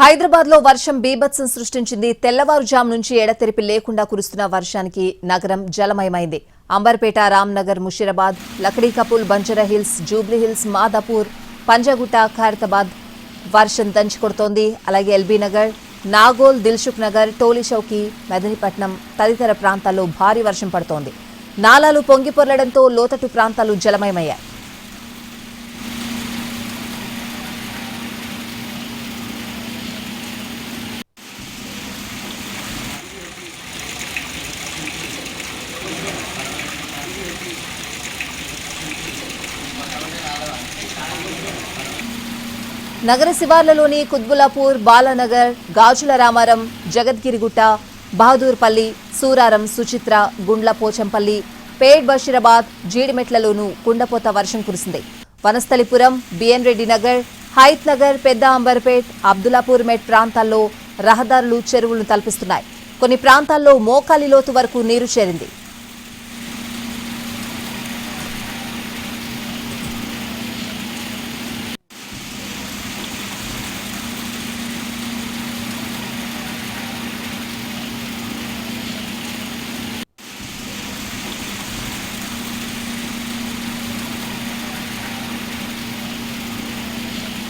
హైదరాబాద్లో వర్షం బీభత్సం సృష్టించింది తెల్లవారుజాము నుంచి ఎడతెరిపి లేకుండా కురుస్తున్న వర్షానికి నగరం జలమయమైంది. Amberpet Ramnagar Musheerabad Lakdi Kapul Banjara Hills Jubilee Hills Madhapur Panjagutta Khairatabad వర్షం దంచుకొడుతోంది అలాగే ఎల్బీ నగర్ నాగోల్ దిల్సుఖ్ నగర్ టోలీచౌకి మెదనీపట్నం తదితర ప్రాంతాల్లో భారీ వర్షం పడుతోంది. నాలాలు పొంగిపొర్లడంతో లోతట్టు ప్రాంతాలు జలమయమయ్యాయి. నగర శివార్లలోని కుత్బులాపూర్ బాలానగర్ గాజుల రామారం జగద్గిరిగుట్ట బహదూర్పల్లి సూరారం సుచిత్ర గుండ్ల పోచంపల్లి పేడ్ బషీరాబాద్ జీడిమెట్లలోనూ కుండపోత వర్షం కురిసింది. వనస్థలిపురం బిఎన్ రెడ్డి నగర్ హైత్ నగర్ పెద్ద అంబర్పేట్ అబ్దులాపూర్ మెట్ ప్రాంతాల్లో రహదారులు చెరువులు తలపిస్తున్నాయి. కొన్ని ప్రాంతాల్లో మోకాలి లోతు వరకు నీరు చేరింది.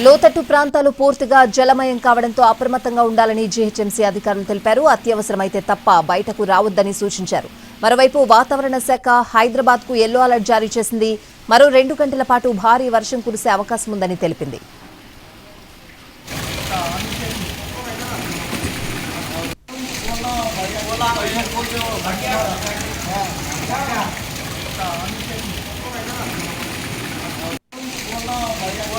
లోతట్టు ప్రాంతాలు పూర్తిగా జలమయం కావడంతో అప్రమత్తంగా ఉండాలని జీహెచ్ఎంసీ అధికారులు తెలిపారు. అత్యవసరమైతే తప్ప బయటకు రావద్దని సూచించారు. మరోవైపు వాతావరణ శాఖ హైదరాబాద్కు ఎల్లో అలర్ట్ జారీ చేసింది. మరో రెండు గంటల పాటు భారీ వర్షం కురిసే అవకాశం ఉందని తెలిపింది.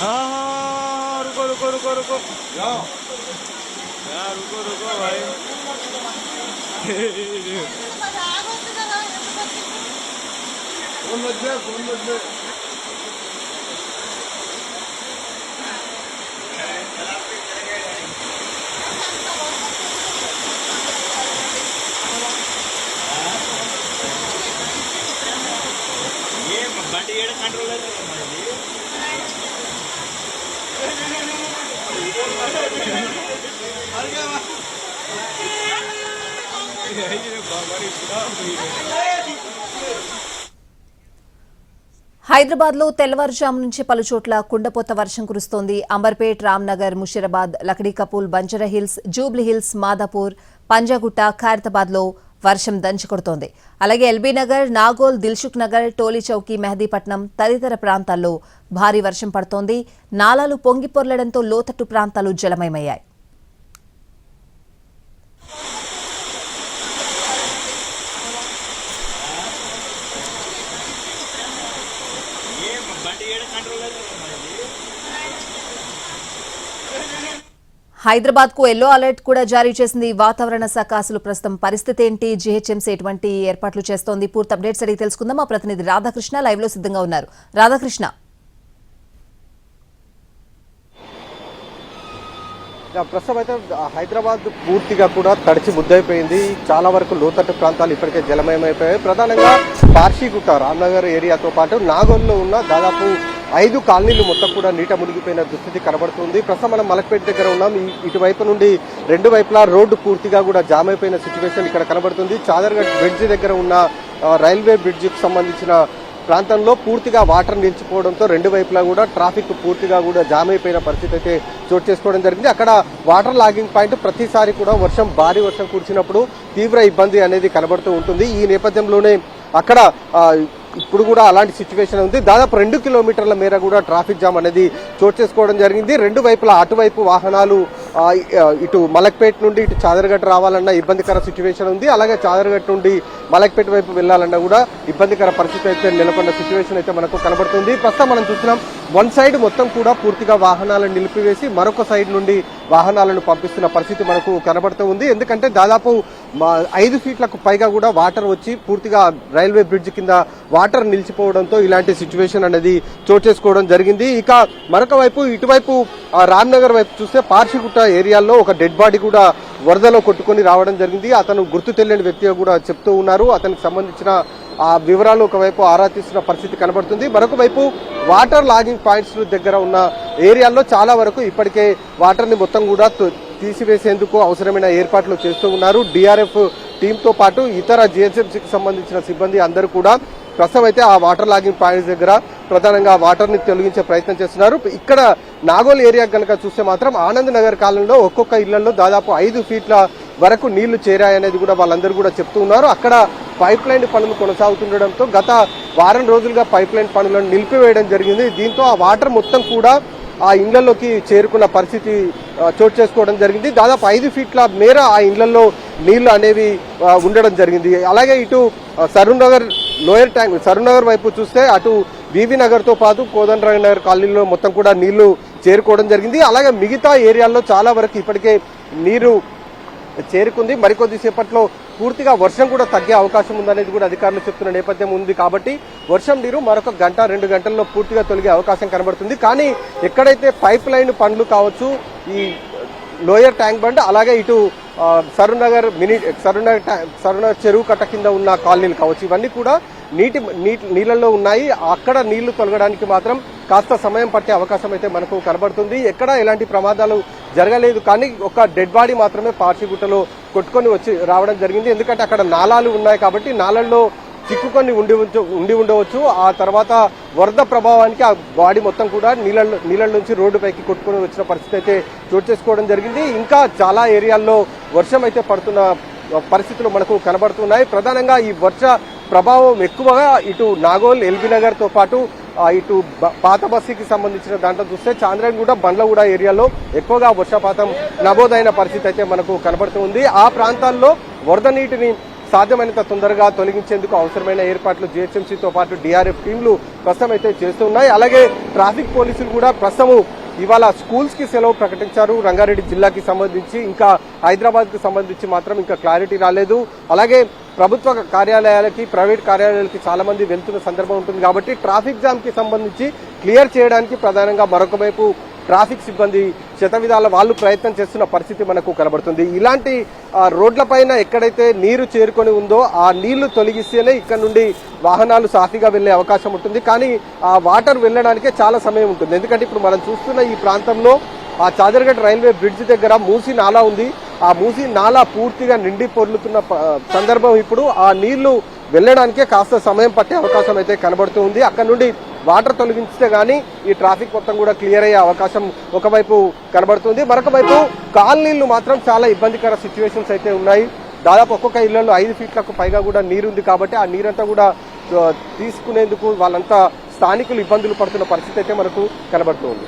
हाँ रुको रुको रुको रुको जाओ यार रुको रुको भाई कौन बच गया बच गया। బండి ఏడ కంట్రోల్ హైదరాబాద్లో తెల్లవారుజాము నుంచి పలు చోట్ల కుండపోత వర్షం కురుస్తోంది. Amberpet Ramnagar Musheerabad Lakdi Banjara Hills Banjara Hills Jubilee Hills Madhapur Panjagutta ఖైరతాబాద్లో వర్షం దంచుకొడుతోంది అలాగే ఎల్బీ నగర్ నాగోల్ దిల్సుఖ్ నగర్ టోలీ చౌకీ మెహదీపట్నం తదితర ప్రాంతాల్లో భారీ వర్షం పడుతోంది. నాలాలు పొంగి పొర్లడంతో లోతట్టు ప్రాంతాలు జలమయమయ్యాయి ये బండి ఏడ కంట్రోల్ అవుతుంది మనది హైదరాబాద్కు ఎల్లో అలర్ట్ కూడా జారీ చేసింది. వాతావరణ శాఖ అసలు ప్రస్తుతం పరిస్థితి ఏంటి? జీహెచ్ఎంసీ ఎటువంటి ఏర్పాట్లు చేస్తోంది? పూర్తి అప్డేట్స్ అడిగి తెలుసుకుందాం. మా ప్రతినిధి రాధాకృష్ణ లైవ్లో సిద్ధంగా ఉన్నారు. రాధాకృష్ణ. ప్రస్తుతం అయితే హైదరాబాద్ పూర్తిగా కూడా తడిచి ముద్దైపోయింది చాలా వరకు లోతట్టు ప్రాంతాలు ఇప్పటికే జలమయమైపోయాయి. ప్రధానంగా పార్షిగుట్ట రామ్నగర్ ఏరియాతో పాటు నాగోల్లో ఉన్న దాదాపు ఐదు కాలనీలు మొత్తం కూడా నీట మునిగిపోయిన దుస్థితి కనబడుతుంది. ప్రస్తుతం మనం మలక్పేట దగ్గర ఉన్నాం. ఇటువైపు నుండి రెండు వైపులా రోడ్డు పూర్తిగా కూడా జామ్ అయిపోయిన సిచ్యువేషన్ ఇక్కడ కనబడుతుంది. చాదర్గఢ్ బ్రిడ్జి దగ్గర ఉన్న రైల్వే బ్రిడ్జికి సంబంధించిన ప్రాంతంలో పూర్తిగా వాటర్ నిలిచిపోవడంతో రెండు వైపులా కూడా ట్రాఫిక్ పూర్తిగా కూడా జామ్ అయిపోయిన పరిస్థితి అయితే చోటు చేసుకోవడం జరిగింది. అక్కడ వాటర్ లాగింగ్ పాయింట్ ప్రతిసారి కూడా వర్షం భారీ వర్షం కురిసినప్పుడు తీవ్ర ఇబ్బంది అనేది కనబడుతూ ఉంటుంది. ఈ నేపథ్యంలోనే అక్కడ ఇప్పుడు కూడా అలాంటి సిచ్యువేషన్ ఉంది. దాదాపు రెండు కిలోమీటర్ల మేర కూడా ట్రాఫిక్ జామ్ అనేది చోటు చేసుకోవడం జరిగింది. రెండు వైపులా అటువైపు వాహనాలు ఇటు మలక్పేట్ నుండి ఇటు చాదరగట్ట రావాలన్న ఇబ్బందికర సిచ్యువేషన్ ఉంది. అలాగే చాదరగట్ట నుండి మలక్పేట వైపు వెళ్ళాలన్నా కూడా ఇబ్బందికర పరిస్థితి అయితే నెలకొన్న సిచ్యువేషన్ అయితే మనకు కనబడుతుంది. ప్రస్తుతం మనం చూస్తున్నాం వన్ సైడ్ మొత్తం కూడా పూర్తిగా వాహనాలను నిలిపివేసి మరొక సైడ్ నుండి వాహనాలను పంపిస్తున్న పరిస్థితి మనకు కనబడుతూ ఉంది. ఎందుకంటే దాదాపు ఐదు ఫీట్లకు పైగా కూడా వాటర్ వచ్చి పూర్తిగా రైల్వే బ్రిడ్జ్ కింద వాటర్ నిలిచిపోవడంతో ఇలాంటి సిచ్యువేషన్ అనేది చోటు చేసుకోవడం జరిగింది. ఇక మరొక వైపు ఇటువైపు రామ్నగర్ వైపు చూస్తే పార్షిగుట్ట ఏరియాలో ఒక డెడ్ బాడీ కూడా వరదలో కొట్టుకొని రావడం జరిగింది. అతను గుర్తు తెలియని వ్యక్తిగా కూడా చెప్తూ ఉన్నారు. అతనికి సంబంధించిన ఆ వివరాలు ఒకవైపు ఆరా తీస్తున్న పరిస్థితి కనబడుతుంది. మరొక వైపు వాటర్ లాగింగ్ పాయింట్స్ దగ్గర ఉన్న ఏరియాల్లో చాలా వరకు ఇప్పటికే వాటర్ని మొత్తం కూడా తీసివేసేందుకు అవసరమైన ఏర్పాట్లు చేస్తూ ఉన్నారు. డిఆర్ఎఫ్ టీంతో పాటు ఇతర జిహెచ్ఎంసీకి సంబంధించిన సిబ్బంది అందరూ కూడా ప్రస్తుతం అయితే ఆ వాటర్ లాగింగ్ పాయింట్స్ దగ్గర ప్రధానంగా వాటర్ని తొలగించే ప్రయత్నం చేస్తున్నారు. ఇక్కడ నాగోల్ ఏరియా కనుక చూస్తే మాత్రం ఆనంద్ నగర్ కాలంలో ఒక్కొక్క ఇళ్ళలో దాదాపు ఐదు ఫీట్ల వరకు నీళ్ళు చేరాయనేది కూడా వాళ్ళందరూ కూడా చెప్తూ ఉన్నారు. అక్కడ పైప్ లైన్ పనులు కొనసాగుతుండడంతో గత వారం రోజులుగా పైప్ లైన్ పనులను నిలిపివేయడం జరిగింది. దీంతో ఆ వాటర్ మొత్తం కూడా ఆ ఇండ్లలోకి చేరుకున్న పరిస్థితి చోటు చేసుకోవడం జరిగింది. దాదాపు ఐదు ఫీట్ల మేర ఆ ఇండ్లలో నీళ్ళు అనేవి ఉండడం జరిగింది. అలాగే ఇటు ఆ, సరూర్ నగర్ లోయర్ ట్యాంక్ సరూర్ వైపు చూస్తే అటు బీబీ నగర్తో పాటు కోదండరాయ్ నగర్ కాలనీలో మొత్తం కూడా నీళ్ళు చేరుకోవడం జరిగింది. అలాగే మిగతా ఏరియాల్లో చాలా వరకు ఇప్పటికే నీరు చేరుకుంది. మరికొద్దిసేపట్లో పూర్తిగా వర్షం కూడా తగ్గే అవకాశం ఉందనేది కూడా అధికారులు చెప్తున్న నేపథ్యం ఉంది కాబట్టి వర్షం నీరు మరొక గంట రెండు గంటల్లో పూర్తిగా తొలగే అవకాశం కనబడుతుంది. కానీ ఎక్కడైతే పైప్ లైన్ పనులు కావచ్చు ఈ లోయర్ ట్యాంక్ బండ్ అలాగే ఇటు సరునగర్ మినీ సరునగర్ సరునగర్ చెరువు కట్ట కింద ఉన్న కాలనీలు కావచ్చు. ఇవన్నీ కూడా నీటి నీటి నీళ్ళల్లో ఉన్నాయి. అక్కడ నీళ్ళు తొలగడానికి మాత్రం కాస్త సమయం పట్టే అవకాశం అయితే మనకు కనబడుతుంది. ఎక్కడ ఎలాంటి ప్రమాదాలు జరగలేదు కానీ ఒక డెడ్ బాడీ మాత్రమే పార్షిగుట్టలో కొట్టుకొని వచ్చి రావడం జరిగింది. ఎందుకంటే అక్కడ నాలాలు ఉన్నాయి కాబట్టి నాలల్లో చిక్కుకొని ఉండి ఉండి ఉండవచ్చు. ఆ తర్వాత వరద ప్రభావానికి ఆ బాడీ మొత్తం కూడా నీళ్ళ నీళ్ళ నుంచి రోడ్డుపైకి కొట్టుకొని వచ్చిన పరిస్థితి అయితే చోటు చేసుకోవడం జరిగింది. ఇంకా చాలా ఏరియాల్లో వర్షం అయితే పడుతున్న పరిస్థితులు మనకు కనబడుతున్నాయి. ప్రధానంగా ఈ వర్ష ప్రభావం ఎక్కువగా ఇటు నాగోల్ ఎల్బీ నగర్తో పాటు ఇటు పాత బస్సుకి సంబంధించిన దాంట్లో చూస్తే చాంద్రగూడ బండ్లగూడ ఏరియాలో ఎక్కువగా వర్షపాతం నమోదైన పరిస్థితి అయితే మనకు కనబడుతుంది ఆ ప్రాంతాల్లో వరద నీటిని సాధ్యమైనంత తొందరగా తొలగించేందుకు అవసరమైన ఏర్పాట్లు జిహెచ్ఎంసీతో పాటు డిఆర్ఎఫ్ టీంలు ప్రస్తుతం అయితే చేస్తున్నాయి. అలాగే ట్రాఫిక్ పోలీసులు కూడా ప్రస్తుతం ఇవాళ స్కూల్స్కి సెలవు ప్రకటించారు. రంగారెడ్డి జిల్లాకి సంబంధించి ఇంకా హైదరాబాద్కి సంబంధించి మాత్రం ఇంకా క్లారిటీ రాలేదు. అలాగే ప్రభుత్వ కార్యాలయాలకి ప్రైవేట్ కార్యాలయాలకి చాలా మంది వెళ్తున్న సందర్భం ఉంటుంది. కాబట్టి ట్రాఫిక్ జామ్కి సంబంధించి క్లియర్ చేయడానికి ప్రధానంగా మరొక వైపు ట్రాఫిక్ సిబ్బంది శతవిధాల వాళ్ళు ప్రయత్నం చేస్తున్న పరిస్థితి మనకు కనబడుతుంది. ఇలాంటి రోడ్లపైన ఎక్కడైతే నీరు చేరుకొని ఉందో ఆ నీళ్ళు తొలగిస్తేనే ఇక్కడ నుండి వాహనాలు సాఫీగా వెళ్ళే అవకాశం ఉంటుంది. కానీ ఆ వాటర్ వెళ్ళడానికే చాలా సమయం ఉంటుంది. ఎందుకంటే ఇప్పుడు మనం చూస్తున్న ఈ ప్రాంతంలో ఆ చాదర్గఢ్ రైల్వే బ్రిడ్జ్ దగ్గర మూసి నాలా ఉంది. ఆ మూసి నాలా పూర్తిగా నిండి పొర్లుతున్న సందర్భం ఇప్పుడు ఆ నీళ్ళు వెళ్ళడానికే కాస్త సమయం పట్టే అవకాశం అయితే కనబడుతూ ఉంది. అక్కడ నుండి వాటర్ తొలగించితే కానీ ఈ ట్రాఫిక్ మొత్తం కూడా క్లియర్ అయ్యే అవకాశం ఒకవైపు కనబడుతుంది. మరొక వైపు కాలనీళ్ళు మాత్రం చాలా ఇబ్బందికర సిచ్యువేషన్స్ అయితే ఉన్నాయి. దాదాపు ఒక్కొక్క ఇళ్ళలో ఐదు ఫీట్లకు పైగా కూడా నీరుంది కాబట్టి ఆ నీరంతా కూడా తీసుకునేందుకు వాళ్ళంతా స్థానికులు ఇబ్బందులు పడుతున్న పరిస్థితి అయితే మనకు కనబడుతుంది.